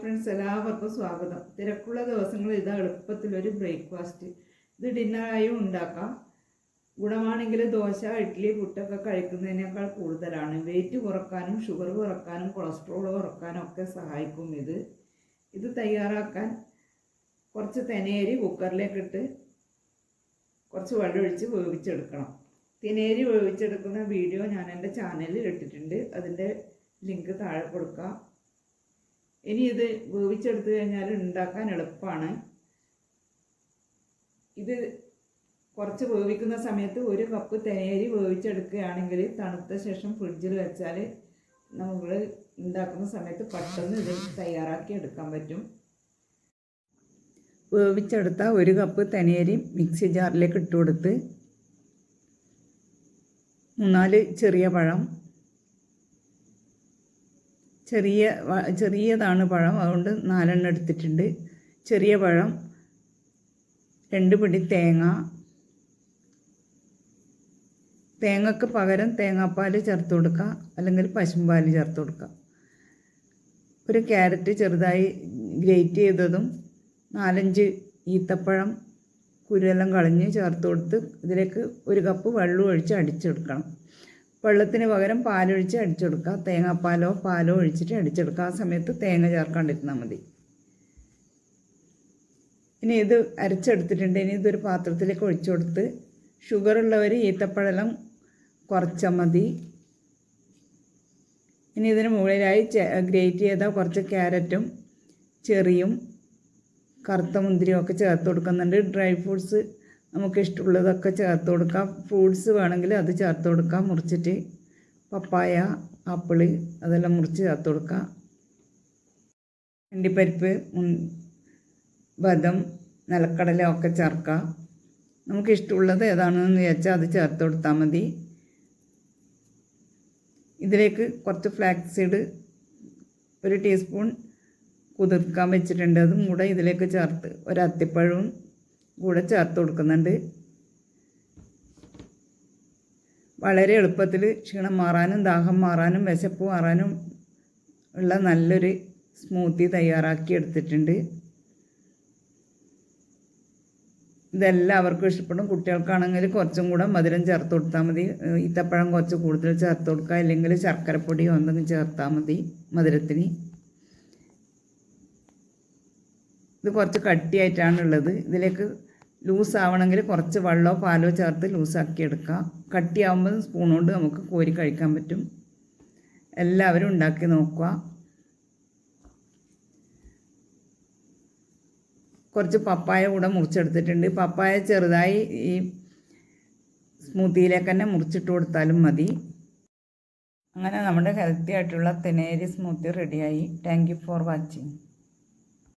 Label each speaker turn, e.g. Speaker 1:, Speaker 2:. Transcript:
Speaker 1: Friends എല്ലാവർക്കും സ്വാഗതം. തിരക്കുള്ള ദിവസങ്ങളിൽ ഇത് എളുപ്പത്തിലൊരു ബ്രേക്ക്ഫാസ്റ്റ്. ഇത് ഡിന്നറായും ഉണ്ടാക്കാം. ഗുണമാണെങ്കിൽ ദോശ ഇഡ്ഡലി പുട്ടൊക്കെ കഴിക്കുന്നതിനേക്കാൾ കൂടുതലാണ്. വെയിറ്റ് കുറക്കാനും ഷുഗർ കുറക്കാനും കൊളസ്ട്രോൾ കുറക്കാനും ഒക്കെ സഹായിക്കും ഇത്. ഇത് തയ്യാറാക്കാൻ കുറച്ച് തെനേരി കുക്കറിലേക്ക് ഇട്ട് കുറച്ച് വെള്ളമൊഴിച്ച് വേവിച്ചെടുക്കണം. തിനേരി വേവിച്ചെടുക്കുന്ന വീഡിയോ ഞാൻ എന്റെ ചാനലിൽ ഇട്ടിട്ടുണ്ട്. അതിന്റെ ലിങ്ക് താഴെ കൊടുക്കാം. ഇനി ഇത് വേവിച്ചെടുത്തു കഴിഞ്ഞാൽ ഉണ്ടാക്കാൻ എളുപ്പമാണ്. ഇത് കുറച്ച് വേവിക്കുന്ന സമയത്ത് ഒരു കപ്പ് തേരി വേവിച്ചെടുക്കുകയാണെങ്കിൽ തണുത്ത ശേഷം ഫ്രിഡ്ജിൽ വെച്ചാൽ നമ്മൾ ഉണ്ടാക്കുന്ന സമയത്ത് പെട്ടെന്ന് ഇത് തയ്യാറാക്കി എടുക്കാൻ പറ്റും. വേവിച്ചെടുത്ത ഒരു കപ്പ് തനിയരി മിക്സി ജാറിലേക്ക് ഇട്ട് കൊടുത്ത് മൂന്നാൽ ചെറിയ പഴം ചെറിയ ചെറിയതാണ് പഴം. അതുകൊണ്ട് നാലെണ്ണം എടുത്തിട്ടുണ്ട്. ചെറിയ പഴം രണ്ട് പിടി തേങ്ങ. തേങ്ങക്ക് പകരം തേങ്ങാപ്പാൽ ചേർത്ത് കൊടുക്കുക. അല്ലെങ്കിൽ പശുമ്പാൽ ചേർത്ത് കൊടുക്കുക. ഒരു ക്യാരറ്റ് ചെറുതായി ഗ്രേറ്റ് ചെയ്തതും നാലഞ്ച് ഈത്തപ്പഴം കുരുവെല്ലാം കളഞ്ഞ് ചേർത്ത് കൊടുത്ത് ഇതിലേക്ക് ഒരു കപ്പ് വെള്ളം ഒഴിച്ച് അടിച്ചെടുക്കണം. വെള്ളത്തിന് പകരം പാലൊഴിച്ച് അടിച്ചെടുക്കുക. തേങ്ങാപ്പാലോ പാലോ ഒഴിച്ചിട്ട് അടിച്ചെടുക്കുക. ആ സമയത്ത് തേങ്ങ ചേർക്കാണ്ടിരുന്നാൽ മതി. ഇനി ഇത് അരച്ചെടുത്തിട്ടുണ്ട്. ഇനി ഇതൊരു പാത്രത്തിലേക്ക് ഒഴിച്ചു കൊടുത്ത് ഷുഗർ ഉള്ളവർ ഈത്തപ്പഴം കുറച്ചാൽ മതി. ഇനി ഇതിന് മുകളിലായി ഗ്രേറ്റ് ചെയ്ത കുറച്ച് ക്യാരറ്റും ചെറിയും കറുത്ത മുന്തിരിയും ഒക്കെ ചേർത്ത് കൊടുക്കുന്നുണ്ട്. ഡ്രൈ ഫ്രൂട്ട്സ് നമുക്ക് ഇഷ്ടമുള്ളതൊക്കെ ചേർത്ത് കൊടുക്കാം. ഫ്രൂട്ട്സ് വേണമെങ്കിൽ അത് ചേർത്ത് കൊടുക്കാം. മുറിച്ചിട്ട് പപ്പായ ആപ്പിൾ അതെല്ലാം മുറിച്ച് ചേർത്ത് കൊടുക്കാം. അണ്ടിപ്പരിപ്പ് ബദം നിലക്കടല ഒക്കെ ചേർക്കാം. നമുക്കിഷ്ടമുള്ളത് ഏതാണെന്ന് വെച്ചാൽ അത് ചേർത്ത് കൊടുത്താൽ മതി. ഇതിലേക്ക് കുറച്ച് ഫ്ലാക്സ് സീഡ് ഒരു ടീസ്പൂൺ കുതിർക്കാൻ വെച്ചിട്ടുണ്ട്. അതും കൂടെ ഇതിലേക്ക് ചേർത്ത്. ഒരു അത്തിപ്പഴവും കൂടെ ചേർത്ത് കൊടുക്കുന്നുണ്ട്. വളരെ എളുപ്പത്തിൽ ക്ഷീണം മാറാനും ദാഹം മാറാനും വിശപ്പ് മാറാനും ഉള്ള നല്ലൊരു സ്മൂത്തി തയ്യാറാക്കി എടുത്തിട്ടുണ്ട്. ഇതെല്ലാവർക്കും ഇഷ്ടപ്പെടും. കുട്ടികൾക്കാണെങ്കിൽ കുറച്ചും കൂടെ മധുരം ചേർത്ത് കൊടുത്താൽ മതി. ഈത്തപ്പഴം കുറച്ച് കൂടുതൽ ചേർത്ത് കൊടുക്കുക. അല്ലെങ്കിൽ ശർക്കരപ്പൊടിയോ എന്തെങ്കിലും ചേർത്താൽ മതി മധുരത്തിന്. ഇത് കുറച്ച് കട്ടിയായിട്ടാണ് ഉള്ളത്. ഇതിലേക്ക് ലൂസ് ആവണമെങ്കിൽ കുറച്ച് വെള്ളമോ പാലോ ചേർത്ത് ലൂസാക്കി എടുക്കുക. കട്ടിയാവുമ്പോൾ സ്പൂൺ കൊണ്ട് നമുക്ക് കോരി കഴിക്കാൻ പറ്റും. എല്ലാവരും ഉണ്ടാക്കി നോക്കുക. കുറച്ച് പപ്പായ കൂടെ മുറിച്ചെടുത്തിട്ടുണ്ട്. പപ്പായ ചെറുതായി ഈ സ്മൂത്തിയിലേക്ക് തന്നെ മുറിച്ചിട്ട് കൊടുത്താലും മതി. അങ്ങനെ നമ്മുടെ ഹെൽത്തി ആയിട്ടുള്ള തെനേരി സ്മൂത്തി റെഡിയായി താങ്ക് യു ഫോർ വാച്ചിങ്